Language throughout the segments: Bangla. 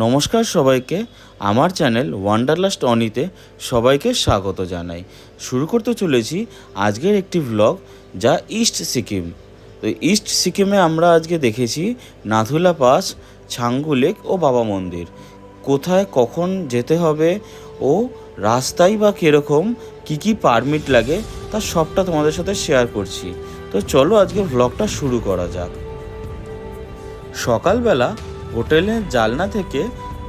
নমস্কার সবাইকে। আমার চ্যানেল ওয়ান্ডারলাস্ট অনিতে সবাইকে স্বাগত জানাই। শুরু করতে চলেছি আজকের একটি ভ্লগ যা ইস্ট সিকিম তো ইস্ট সিকিমে আমরা আজকে দেখেছি নাথুলা পাস, ছাঙ্গু লেক ও বাবা মন্দির। কোথায় কখন যেতে হবে ও রাস্তায় বা কীরকম কী কী পারমিট লাগে তা সবটা তোমাদের সাথে শেয়ার করছি। তো চলো আজকে ভ্লগটা শুরু করা যাক। সকালবেলা হোটেলের জালনা থেকে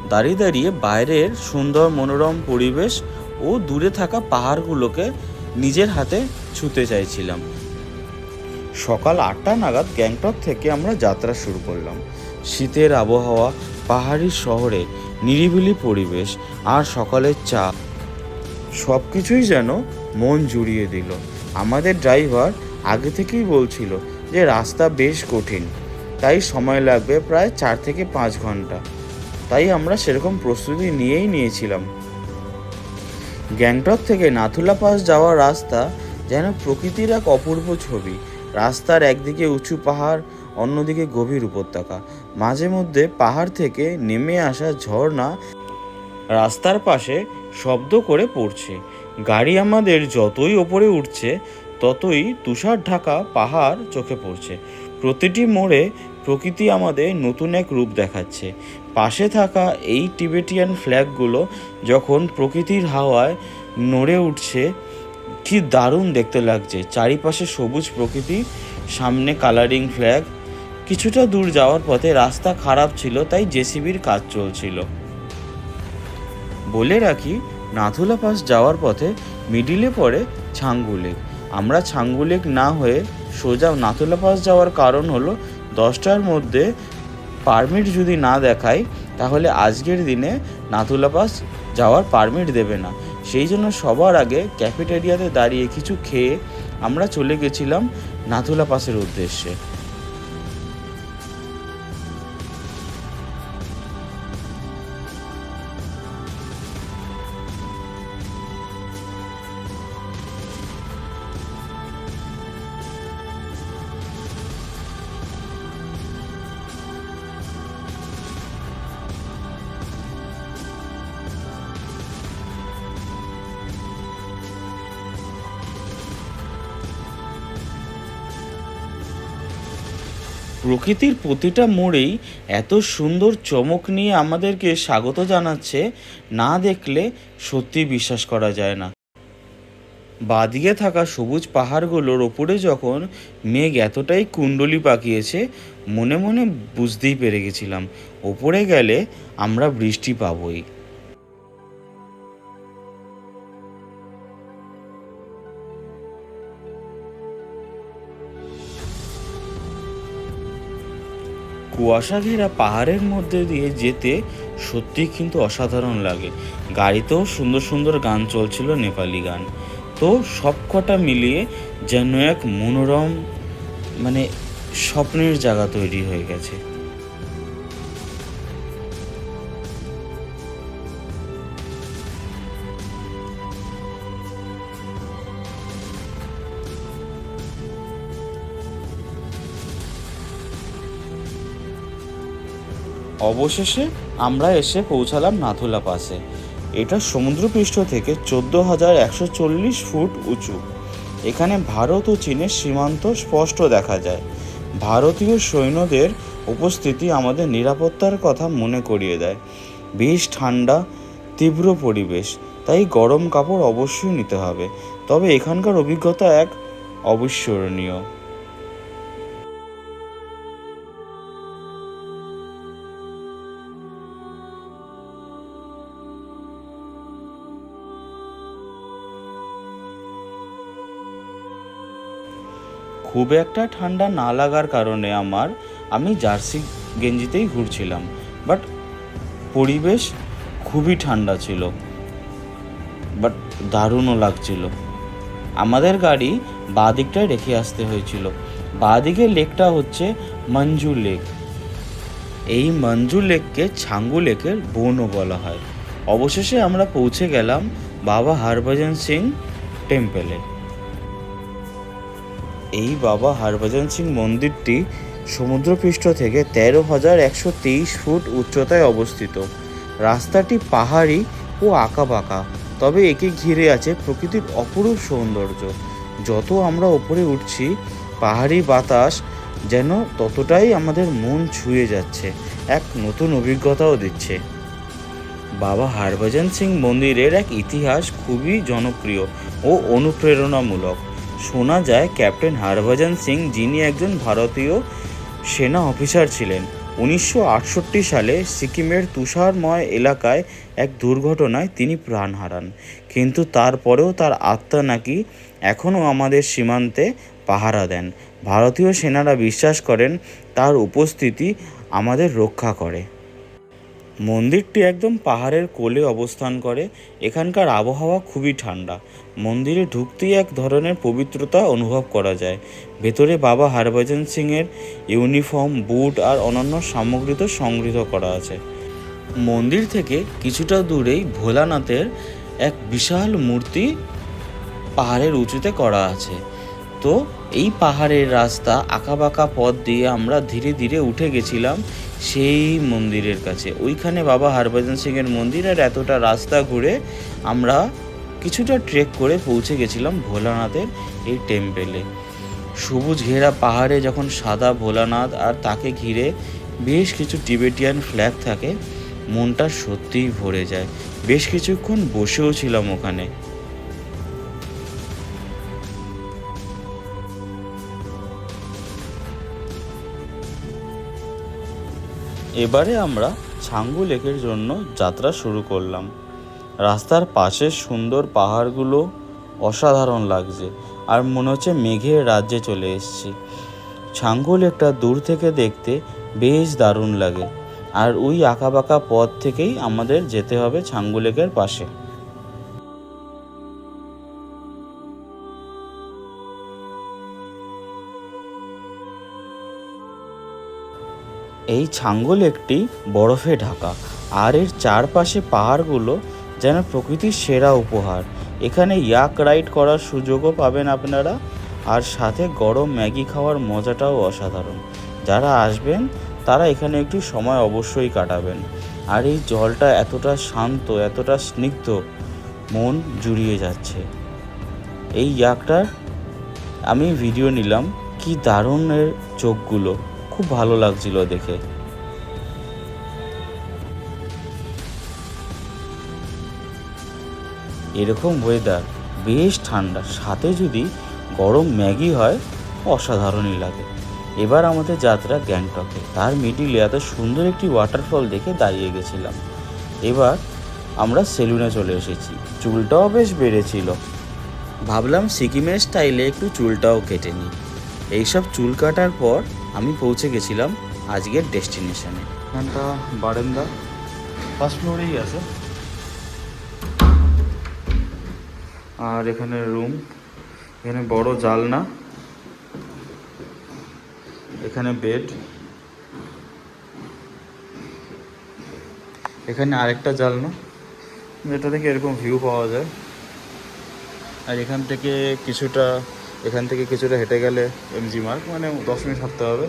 দাঁড়িয়ে দাঁড়িয়ে বাইরের সুন্দর মনোরম পরিবেশ ও দূরে থাকা পাহাড়গুলোকে নিজের হাতে ছুতে চাইছিলাম। সকাল আটটা নাগাদ গ্যাংটক থেকে আমরা যাত্রা শুরু করলাম। শীতের আবহাওয়া, পাহাড়ি শহরে নিরিবিলি পরিবেশ আর সকালের চা সব কিছুই যেন মন জুড়িয়ে দিল। আমাদের ড্রাইভার আগে থেকেই বলছিল যে রাস্তা বেশ কঠিন। তাই সময় লাগবে প্রায় চার থেকে পাঁচ ঘণ্টা। তাই আমরা সেরকম প্রস্তুতি নিয়েই নিয়েছিলাম। গ্যাংটক থেকে নাথুলা পাস যাওয়ার রাস্তা যেন প্রকৃতির এক অপূর্ব ছবি। রাস্তার একদিকে উঁচু পাহাড়, অন্যদিকে গভীর উপত্যকা। মাঝে মধ্যে পাহাড় থেকে নেমে আসা ঝর্ণা রাস্তার পাশে শব্দ করে পড়ছে। গাড়ি আমাদের যতই ওপরে উঠছে, ততই তুষার ঢাকা পাহাড় চোখে পড়ছে। প্রতিটি মোড়ে প্রকৃতি আমাদের নতুন এক রূপ দেখাচ্ছে। পাশে থাকা এই টিবেটিয়ান ফ্ল্যাগগুলো যখন প্রকৃতির হাওয়ায় নড়ে উঠছে, কি দারুণ দেখতে লাগছে। চারিপাশে সবুজ প্রকৃতি, সামনে কালারিং ফ্ল্যাগ কিছুটা দূর যাওয়ার পথে রাস্তা খারাপ ছিল, তাই জেসিবির কাজ চলছিল। বলে রাখি, নাথুলা পাস যাওয়ার পথে মিডিলে পড়ে ছাঙ্গু লেক আমরা ছাঙ্গু লেক না হয়ে সোজা নাথুলা পাস যাওয়ার কারণ হলো দশটার মধ্যে পারমিট যদি না দেখায় তাহলে আজকের দিনে নাথুলা পাস যাওয়ার পারমিট দেবে না। সেই জন্য সবার আগে ক্যাফেটেরিয়াতে দাঁড়িয়ে কিছু খেয়ে আমরা চলে গেছিলাম নাথুলা পাসের উদ্দেশ্যে। প্রকৃতির প্রতিটা মোড়েই এত সুন্দর চমক নিয়ে আমাদেরকে স্বাগত জানাচ্ছে, না দেখলে সত্যি বিশ্বাস করা যায় না। বাদিকে থাকা সবুজ পাহাড়গুলোর ওপরে যখন মেঘ এতটাই কুণ্ডলি পাকিয়েছে, মনে মনে বুঝতেই পেরে গেছিলাম, ওপরে গেলে আমরা বৃষ্টি পাবই। কুয়াশা ঘেরা পাহাড়ের মধ্যে দিয়ে যেতে সত্যি কিন্তু অসাধারণ লাগে। গাড়িতেও সুন্দর সুন্দর গান চলছিল নেপালি গান। তো সব কটা মিলিয়ে যেন এক মনোরম মানে স্বপ্নের জায়গা তৈরি হয়ে গেছে। অবশেষে আমরা এসে পৌঁছালাম নাথুলা পাসে এটা সমুদ্রপৃষ্ঠ থেকে চোদ্দ হাজার একশো চল্লিশ ফুট উঁচু। এখানে ভারত ও চীনের সীমান্ত স্পষ্ট দেখা যায়। ভারতীয় সৈন্যদের উপস্থিতি আমাদের নিরাপত্তার কথা মনে করিয়ে দেয়। বেশ ঠান্ডা, তীব্র পরিবেশ, তাই গরম কাপড় অবশ্যই নিতে হবে। তবে এখানকার অভিজ্ঞতা এক অবিস্মরণীয়। খুব একটা ঠান্ডা না লাগার কারণে আমার, আমি জার্সি গেঞ্জিতেই ঘুরছিলাম। বাট পরিবেশ খুবই ঠান্ডা ছিল। বাট দারুণও লাগছিল। আমাদের গাড়ি বাঁ দিকটায় রেখে আসতে হয়েছিল। বাঁ দিকের লেকটা হচ্ছে মঞ্জু লেক। এই মঞ্জু লেককে ছাঙ্গু লেকের বোনও বলা হয়। অবশেষে আমরা পৌঁছে গেলাম বাবা হরভজন সিং টেম্পেলে। এই বাবা হরভজন সিং মন্দিরটি সমুদ্রপৃষ্ঠ থেকে তেরো হাজার একশো তেইশ ফুট উচ্চতায় অবস্থিত। রাস্তাটি পাহাড়ি ও আঁকাবাঁকা, তবে একে ঘিরে আছে প্রকৃতির অপরূপ সৌন্দর্য। যত আমরা ওপরে উঠছি, পাহাড়ি বাতাস যেন ততটাই আমাদের মন ছুঁয়ে যাচ্ছে, এক নতুন অভিজ্ঞতাও দিচ্ছে। বাবা হরভজন সিং মন্দিরের এক ইতিহাস খুবই জনপ্রিয় ও অনুপ্রেরণামূলক। শোনা যায় ক্যাপ্টেন হরভজন সিং যিনি একজন ভারতীয় সেনা অফিসার ছিলেন। উনিশশো আটষট্টি সালে সিকিমের তুষারময় এলাকায় এক দুর্ঘটনায় তিনি প্রাণ হারান। কিন্তু তারপরেও তার আত্মা নাকি এখনও আমাদের সীমান্তে পাহারা দেন। ভারতীয় সেনারা বিশ্বাস করেন, তার উপস্থিতি আমাদের রক্ষা করে। মন্দিরটি একদম পাহাড়ের কোলে অবস্থান করে। এখানকার আবহাওয়া খুবই ঠান্ডা। মন্দিরে ঢুকতেই এক ধরনের পবিত্রতা অনুভব করা যায়। ভেতরে বাবা হরভজন সিংয়ের ইউনিফর্ম, বুট আর অন্যান্য সামগ্রী তো সংগৃহীত করা আছে। মন্দির থেকে কিছুটা দূরেই ভোলানাথের এক বিশাল মূর্তি পাহাড়ের উঁচুতে করা আছে। তো এই পাহাড়ের রাস্তা আঁকাবাঁকা পথ দিয়ে আমরা ধীরে ধীরে উঠে গেছিলাম। সেই মন্দিরের কাছে। ওইখানে বাবা হরভজন সিংয়ের মন্দির আর এতটা রাস্তা ঘুরে আমরা কিছুটা ট্রেক করে পৌঁছে গেছিলাম ভোলানাথের এই টেম্পেলে সবুজ ঘেরা পাহাড়ে যখন সাদা ভোলানাথ আর তাকে ঘিরে বেশ কিছু টিবেটিয়ান ফ্ল্যাগ থাকে, মনটা সত্যিই ভরে যায়। বেশ কিছুক্ষণ বসেও ছিলাম ওখানে। এবারে আমরা ছাঙ্গু লেকের জন্য যাত্রা শুরু করলাম। রাস্তার পাশে সুন্দর পাহাড়গুলো অসাধারণ লাগছে আর মনে হচ্ছে মেঘের রাজ্যে চলে এসেছি। ছাঙ্গু লেকটা দূর থেকে দেখতে বেশ দারুণ লাগে আর ওই আঁকাবাঁকা পথ থেকেই আমাদের যেতে হবে ছাঙ্গু লেকের পাশে। এই ছাঙ্গল একটি বরফে ঢাকা, আর এর চারপাশে পাহাড়গুলো যেন প্রকৃতির সেরা উপহার। এখানে ইয়াক রাইড করার সুযোগও পাবেন আপনারা, আর সাথে গরম ম্যাগি খাওয়ার মজাটাও অসাধারণ। যারা আসবেন, তারা এখানে একটু সময় অবশ্যই কাটাবেন। আর এই জলটা এতটা শান্ত, এতটা স্নিগ্ধ, মন জুড়িয়ে যাচ্ছে। এই ইয়াকটার আমি ভিডিও নিলাম, কি দারুণের চোখগুলো। খুব ভালো লাগছিল দেখে। এরকম ওয়েদার বেশ ঠান্ডা, সাথে যদি গরম ম্যাগি হয়, অসাধারণই লাগে। এবার আমাদের যাত্রা গ্যাংটকে। তার মিডিলে এত সুন্দর একটি ওয়াটারফল দেখে দাঁড়িয়ে গেছিলাম। এবার আমরা সেলুনে চলে এসেছি। চুলটাও বেশ বেড়েছিল। ভাবলাম সিকিমের স্টাইলে একটু চুলটাও কেটে নিই। এইসব চুল কাটার পর আমি পৌঁছে গেছিলাম আজকের ডেস্টিনেশনে। এখানটা বারান্দা ফার্স্ট ফ্লোরেই আছে। আর এখানে রুম এখানে বড় জালনা, এখানে বেড এখানে আরেকটা জালনা, যেটা থেকে এরকম ভিউ পাওয়া যায়। আর এখান থেকে কিছুটা এখান থেকে কিছুটা হেঁটে গেলে এমজি মার্ক মানে দশ মিনিট হাঁটতে হবে।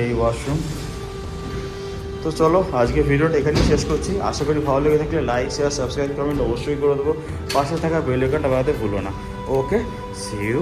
এই ওয়াশরুম তো চলো, আজকে ভিডিওটা এখানেই শেষ করছি। আশা করি ভালো লেগে থাকলে লাইক শেয়ার সাবস্ক্রাইব কমেন্ট অবশ্যই করে দেবো। পাশে থাকা বেল বাজাতে ভুলো না। ওকে সি ইউ